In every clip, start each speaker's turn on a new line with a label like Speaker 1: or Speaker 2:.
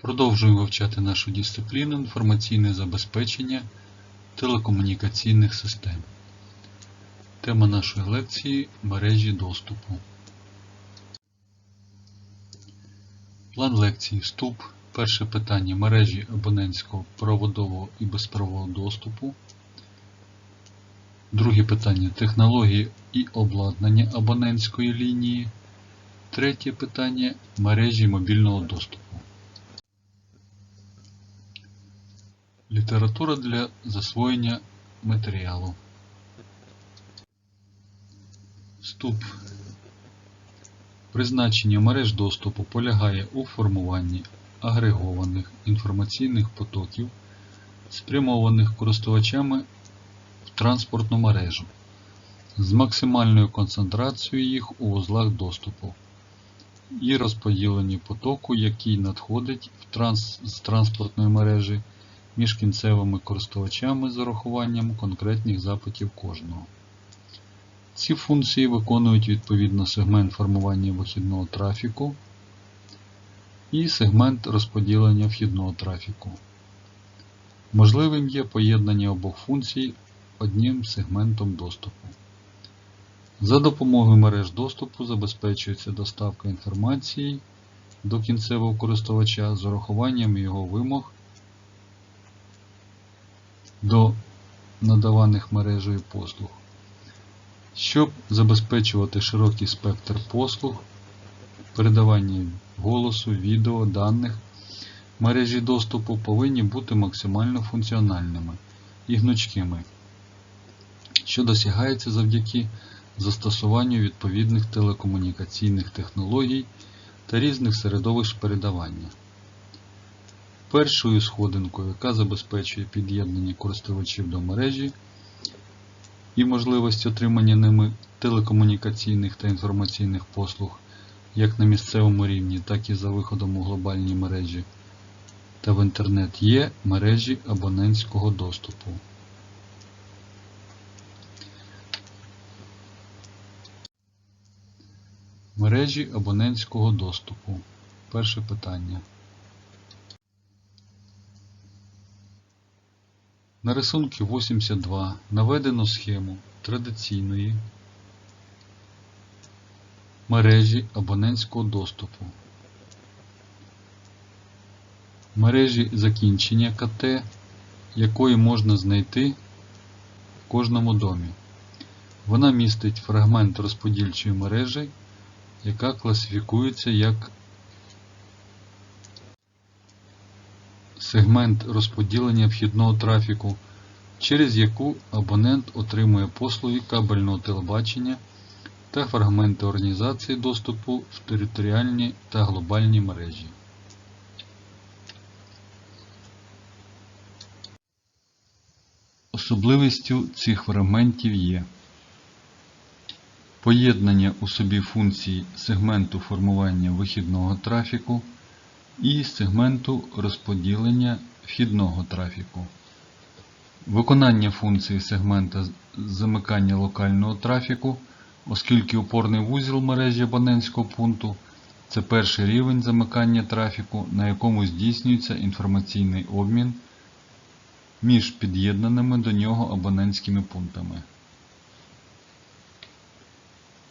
Speaker 1: Продовжуємо вивчати нашу дисципліну інформаційне забезпечення телекомунікаційних систем. Тема нашої лекції мережі доступу. План лекції Вступ. Перше питання мережі абонентського проводового і безпроводного доступу. Друге питання технології і обладнання абонентської лінії. Третє питання мережі мобільного доступу. Література для засвоєння матеріалу. Вступ. Призначення мереж доступу полягає у формуванні агрегованих інформаційних потоків, спрямованих користувачами в транспортну мережу з максимальною концентрацією їх у вузлах доступу і розподіленні потоку, який надходить в транс... з транспортної мережі між кінцевими користувачами з урахуванням конкретних запитів кожного. Ці функції виконують відповідно сегмент формування вихідного трафіку і сегмент розподілення вхідного трафіку. Можливим є поєднання обох функцій одним сегментом доступу. За допомогою мереж доступу забезпечується доставка інформації до кінцевого користувача з урахуванням його вимог до надаваних мережею послуг. Щоб забезпечувати широкий спектр послуг, передавання голосу, відео, даних, мережі доступу повинні бути максимально функціональними і гнучкими, що досягається завдяки застосуванню відповідних телекомунікаційних технологій та різних середовищ передавання. Першою сходинкою, яка забезпечує під'єднання користувачів до мережі і можливість отримання ними телекомунікаційних та інформаційних послуг як на місцевому рівні, так і за виходом у глобальні мережі та в інтернет є мережі абонентського доступу. Мережі абонентського доступу. Перше питання. На рисунку 82 наведено схему традиційної мережі абонентського доступу. Мережі закінчення КТ, якої можна знайти в кожному домі. Вона містить фрагмент розподільчої мережі, яка класифікується як сегмент розподілення вхідного трафіку, через яку абонент отримує послуги кабельного телебачення та фрагменти організації доступу в територіальні та глобальні мережі. Особливістю цих фрагментів є поєднання у собі функцій сегменту формування вихідного трафіку і сегменту розподілення вхідного трафіку. Виконання функції сегмента замикання локального трафіку, оскільки опорний вузол мережі абонентського пункту це перший рівень замикання трафіку, на якому здійснюється інформаційний обмін між під'єднаними до нього абонентськими пунктами.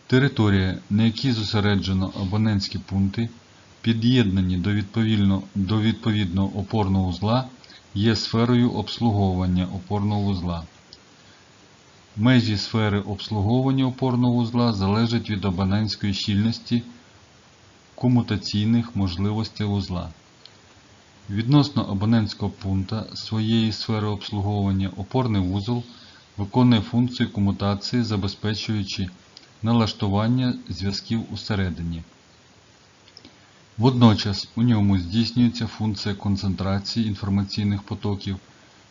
Speaker 1: Територія, на якій зосереджено абонентські пункти, під'єднані до, до відповідного опорного вузла, є сферою обслуговування опорного вузла. Межі сфери обслуговування опорного вузла залежать від абонентської щільності комутаційних можливостей вузла. Відносно абонентського пункта своєї сфери обслуговування опорний вузол виконує функцію комутації, забезпечуючи налаштування зв'язків усередині. Водночас у ньому здійснюється функція концентрації інформаційних потоків,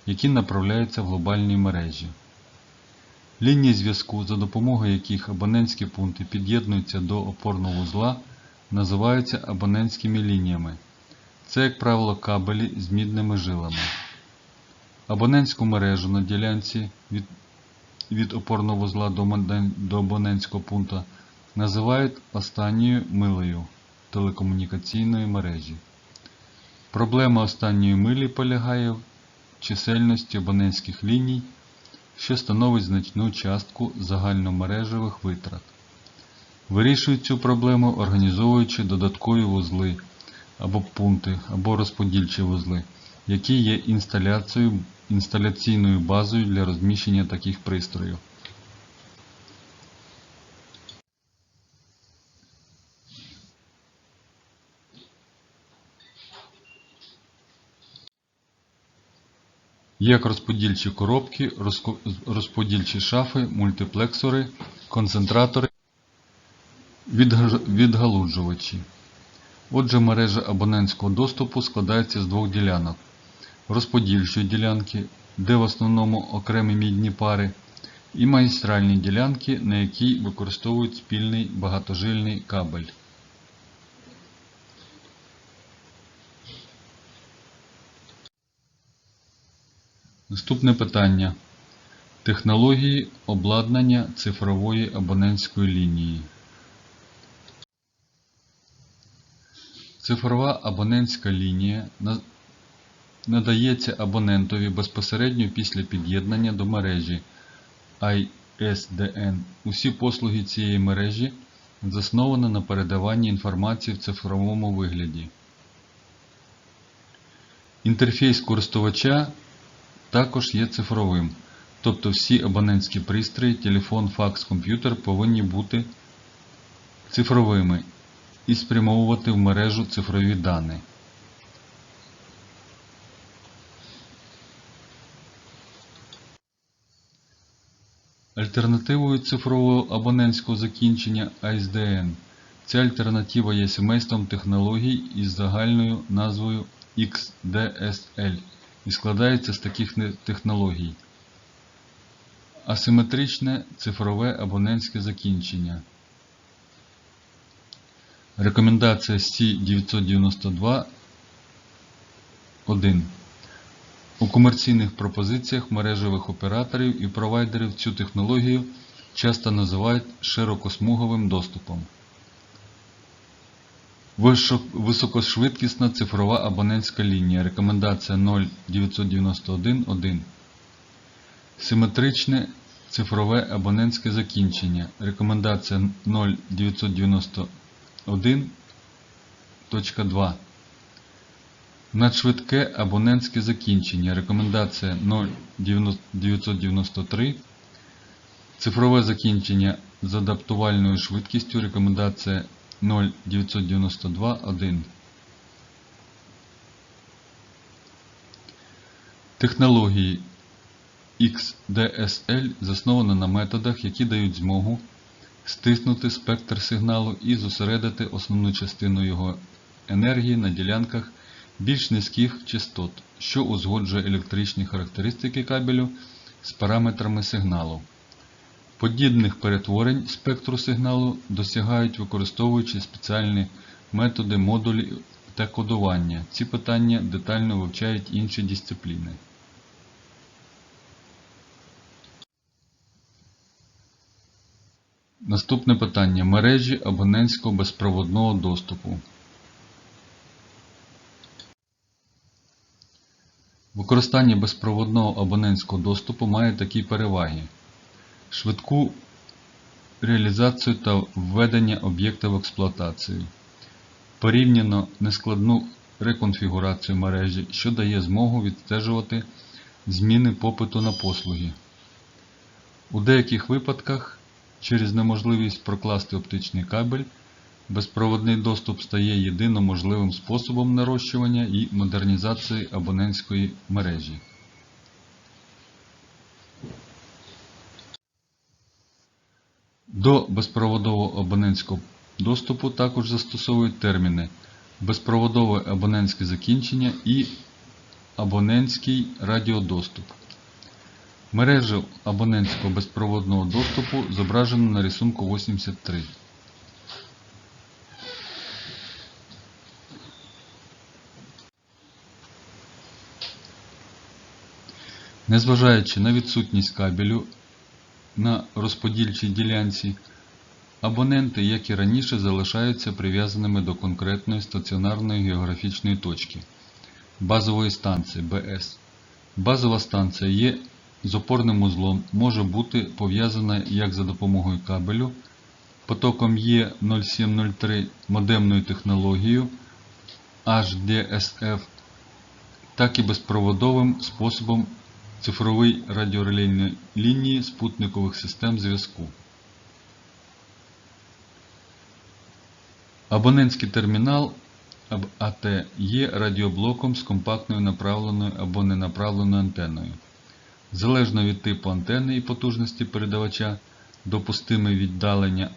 Speaker 1: які направляються в глобальні мережі. Лінії зв'язку, за допомогою яких абонентські пункти під'єднуються до опорного вузла, називаються абонентськими лініями. Це, як правило, кабелі з мідними жилами. Абонентську мережу на ділянці від, від опорного вузла до, абонентського пункту називають останньою милею телекомунікаційної мережі. Проблема останньої милі полягає в чисельності абонентських ліній, що становить значну частку загальномережевих витрат. Вирішують цю проблему, організовуючи додаткові вузли або пункти, або розподільчі вузли, які є інсталяцією, інсталяційною базою для розміщення таких пристроїв. Як розподільчі коробки, розподільчі шафи, мультиплексори, концентратори, відгалуджувачі. Отже, мережа абонентського доступу складається з двох ділянок. Розподільчої ділянки, де в основному окремі мідні пари, і магістральні ділянки, на якій використовують спільний багатожильний кабель. Наступне питання. Технології обладнання цифрової абонентської лінії. Цифрова абонентська лінія надається абонентові безпосередньо після під'єднання до мережі ISDN. Усі послуги цієї мережі засновані на передаванні інформації в цифровому вигляді. Інтерфейс користувача також є цифровим, тобто всі абонентські пристрої, телефон, факс, комп'ютер повинні бути цифровими і спрямовувати в мережу цифрові дані. Альтернативою цифрового абонентського закінчення ISDN. Ця альтернатива є сімейством технологій із загальною назвою XDSL і складається з таких технологій. Асиметричне цифрове абонентське закінчення. Рекомендація C992 1. У комерційних пропозиціях мережевих операторів і провайдерів цю технологію часто називають широкосмуговим доступом. Високошвидкісна цифрова абонентська лінія. Рекомендація 0991.1. Симетричне цифрове абонентське закінчення. Рекомендація 0991.2. Надшвидке абонентське закінчення. Рекомендація 0993. Цифрове закінчення з адаптувальною швидкістю. Рекомендація 0992.1. Технології XDSL заснована на методах, які дають змогу стиснути спектр сигналу і зосередити основну частину його енергії на ділянках більш низьких частот, що узгоджує електричні характеристики кабелю з параметрами сигналу. Подібних перетворень спектру сигналу досягають використовуючи спеціальні методи модулі та кодування. Ці питання детально вивчають інші дисципліни. Наступне питання. Мережі абонентського безпроводного доступу. Використання безпроводного абонентського доступу має такі переваги: швидку реалізацію та введення об'єкта в експлуатацію, порівняно нескладну реконфігурацію мережі, що дає змогу відстежувати зміни попиту на послуги. У деяких випадках через неможливість прокласти оптичний кабель безпроводний доступ стає єдино можливим способом нарощування і модернізації абонентської мережі. До безпроводового абонентського доступу також застосовують терміни безпроводове абонентське закінчення і абонентський радіодоступ. Мережу абонентського безпроводного доступу зображено на рисунку 83. Незважаючи на відсутність кабелю на розподільчій ділянці, абоненти, як і раніше, залишаються прив'язаними до конкретної стаціонарної географічної точки. базової станції БС. Базова станція є з опорним узлом, може бути пов'язана як за допомогою кабелю, потоком Е0703 модемною технологією HDSF, так і безпроводовим способом цифрової радіорелейної лінії спутникових систем зв'язку. Абонентський термінал АТ є радіоблоком з компактною направленою або ненаправленою антенною. Залежно від типу антени і потужності передавача, допустиме віддалення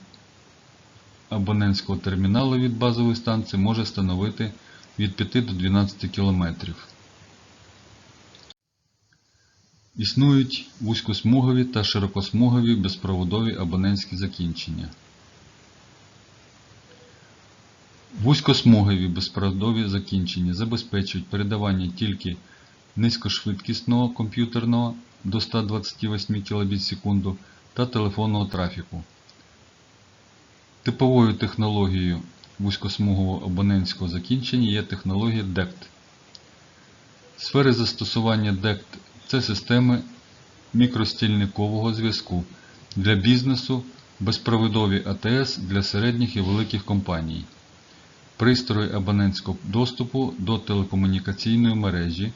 Speaker 1: абонентського терміналу від базової станції може становити від 5 до 12 км. Існують вузькосмугові та широкосмугові безпроводові абонентські закінчення. Вузькосмугові безпроводові закінчення забезпечують передавання тільки низькошвидкісного комп'ютерного до 128 кбіт секунду та телефонного трафіку. Типовою технологією вузькосмугового абонентського закінчення є технологія DECT. Сфери застосування DECT – це системи мікростільникового зв'язку для бізнесу, безпровідові АТС для середніх і великих компаній, пристрої абонентського доступу до телекомунікаційної мережі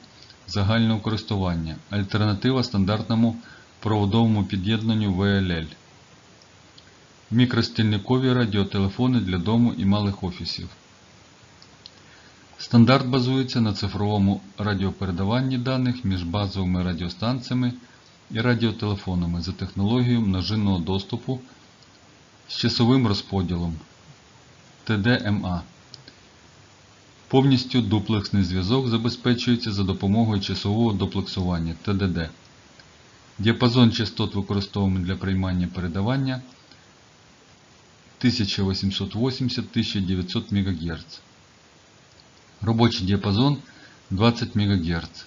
Speaker 1: загального користування, альтернатива стандартному проводовому під'єднанню VLL, мікростільникові радіотелефони для дому і малих офісів. Стандарт базується на цифровому радіопередаванні даних між базовими радіостанціями і радіотелефонами за технологією множинного доступу з часовим розподілом TDMA. Повністю дуплексний зв'язок забезпечується за допомогою часового дуплексування TDD. Діапазон частот використовуємо для приймання передавання 1880-1900 МГц. Робочий діапазон 20 МГц.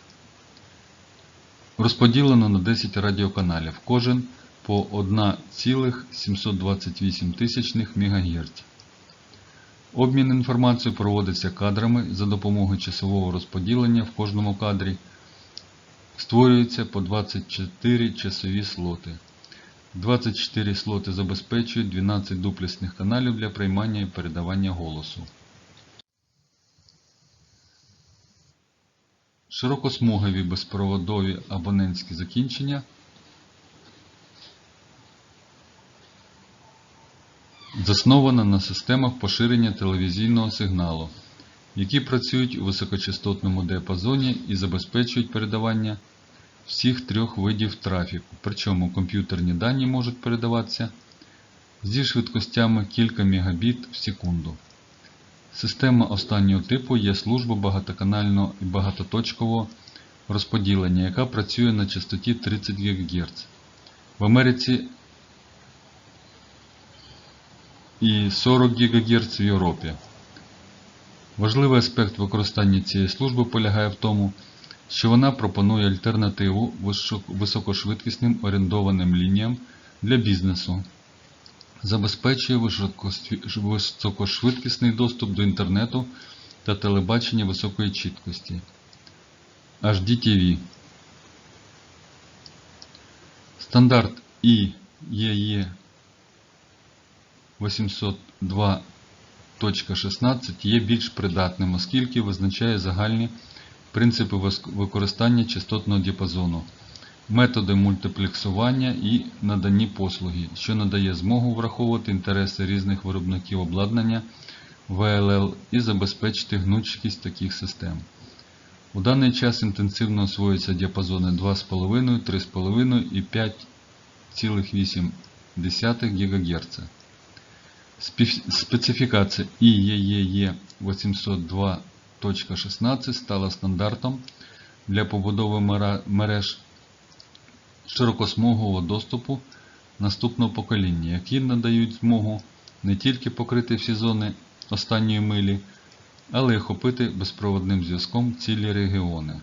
Speaker 1: Розподілено на 10 радіоканалів, кожен по 1,728 МГц. Обмін інформацією проводиться кадрами за допомогою часового розподілення в кожному кадрі. Створюється по 24 часові слоти. 24 слоти забезпечують 12 дуплісних каналів для приймання і передавання голосу. Широкосмугові безпроводові абонентські закінчення заснована на системах поширення телевізійного сигналу, які працюють у високочастотному діапазоні і забезпечують передавання всіх трьох видів трафіку, причому комп'ютерні дані можуть передаватися зі швидкостями кілька мегабіт в секунду. Система останнього типу є служба багатоканального і багатоточкового розподілення, яка працює на частоті 30 ГГц. В Америці і 40 ГГц в Європі. Важливий аспект використання цієї служби полягає в тому, що вона пропонує альтернативу високошвидкісним орендованим лініям для бізнесу, забезпечує високошвидкісний доступ до інтернету та телебачення високої чіткості. HDTV Стандарт IEE 802.16 є більш придатним, оскільки визначає загальні принципи використання частотного діапазону, методи мультиплексування і надані послуги, що надає змогу враховувати інтереси різних виробників обладнання VLL і забезпечити гнучкість таких систем. У даний час інтенсивно освоюються діапазони 2,5, 3,5 і 5,8 ГГц. Специфікація IEEE 802.16 стала стандартом для побудови мереж широкосмугового доступу наступного покоління, які надають змогу не тільки покрити всі зони останньої милі, але й охопити безпроводним зв'язком цілі регіони.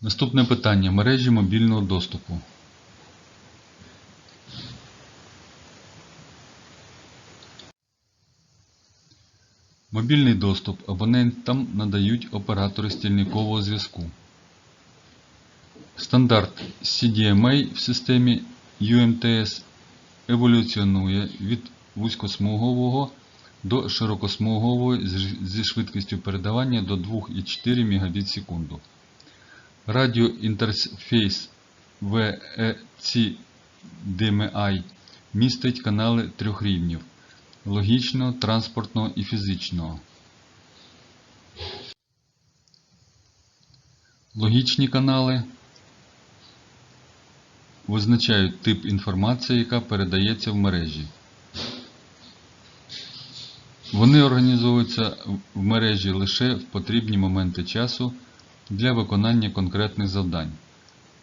Speaker 1: Наступне питання мережі мобільного доступу. Мобільний доступ абонентам надають оператори стільникового зв'язку. Стандарт CDMA в системі UMTS еволюціонує від вузькосмугового до широкосмугового зі швидкістю передавання до 2,4 Мбіт секунду. Радіоінтерфейс VEC DMI містить канали трьох рівнів логічного, транспортного і фізичного. Логічні канали визначають тип інформації, яка передається в мережі. Вони організовуються в мережі лише в потрібні моменти часу для виконання конкретних завдань.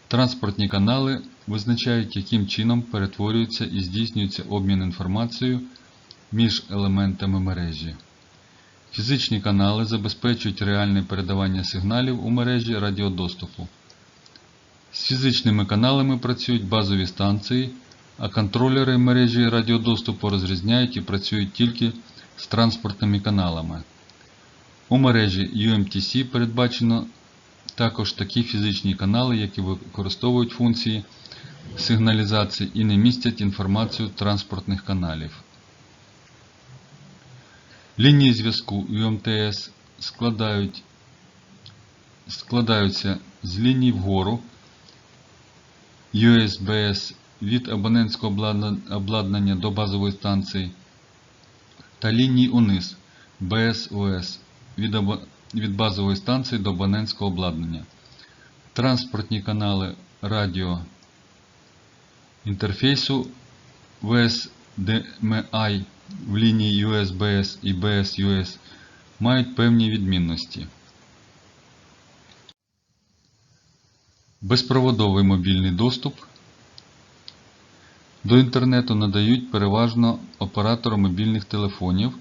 Speaker 1: Транспортні канали визначають, яким чином перетворюється і здійснюється обмін інформацією між елементами мережі. Фізичні канали забезпечують реальне передавання сигналів у мережі радіодоступу. З фізичними каналами працюють базові станції, а контролери мережі радіодоступу розрізняють і працюють тільки з транспортними каналами. У мережі UMTC передбачено також такі фізичні канали, які використовують функції сигналізації і не містять інформацію транспортних каналів. Лінії зв'язку UMTS складають, складаються з ліній вгору USBS від абонентського обладнання до базової станції та ліній униз BSOS від, від базової станції до абонентського обладнання. Транспортні канали радіо інтерфейсу VSDMI в лінії USBS і BSUS мають певні відмінності. Безпроводовий мобільний доступ до інтернету надають переважно оператори мобільних телефонів,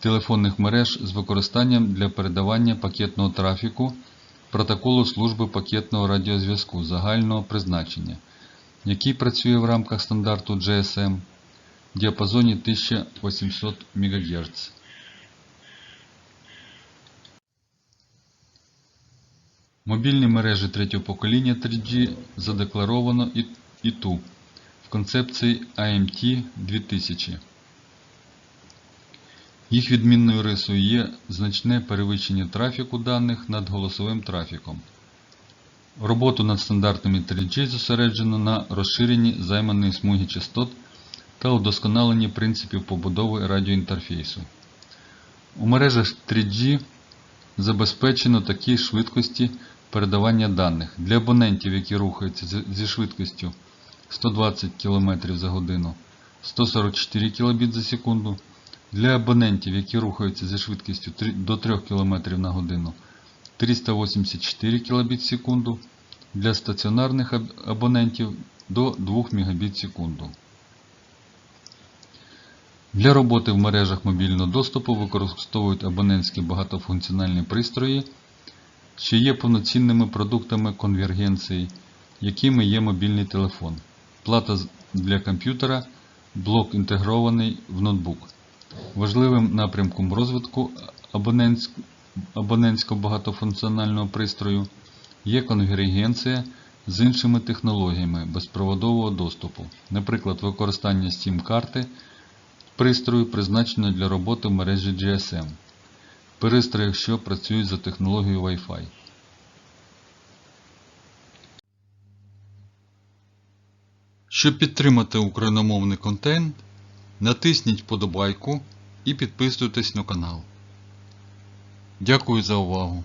Speaker 1: телефонних мереж з використанням для передавання пакетного трафіку протоколу служби пакетного радіозв'язку загального призначення, який працює в рамках стандарту GSM в діапазоні 1800 МГц. Мобільні мережі третього покоління 3G задекларовано і, і ту в концепції AMT 2000. Їх відмінною рисою є значне перевищення трафіку даних над голосовим трафіком. Роботу над стандартами 3G зосереджено на розширенні займаної смуги частот та удосконаленні принципів побудови радіоінтерфейсу. У мережах 3G забезпечено такі швидкості передавання даних для абонентів, які рухаються зі- швидкістю 120 км за годину, 144 кбіт за секунду, для абонентів, які рухаються зі швидкістю три- до 3 км на годину, 384 кбіт секунду, для стаціонарних абонентів до 2 Мбіт секунду. Для роботи в мережах мобільного доступу використовують абонентські багатофункціональні пристрої, що є повноцінними продуктами конвергенції, якими є мобільний телефон, плата для комп'ютера, блок інтегрований в ноутбук. Важливим напрямком розвитку абонентськ- абонентського багатофункціонального пристрою є конвергенція з іншими технологіями безпроводового доступу, наприклад, використання SIM-карти пристрою, призначеного для роботи в мережі GSM, пристроїв, що працюють за технологією Wi-Fi. Щоб підтримати україномовний контент, натисніть вподобайку і підписуйтесь на канал. Дякую за увагу!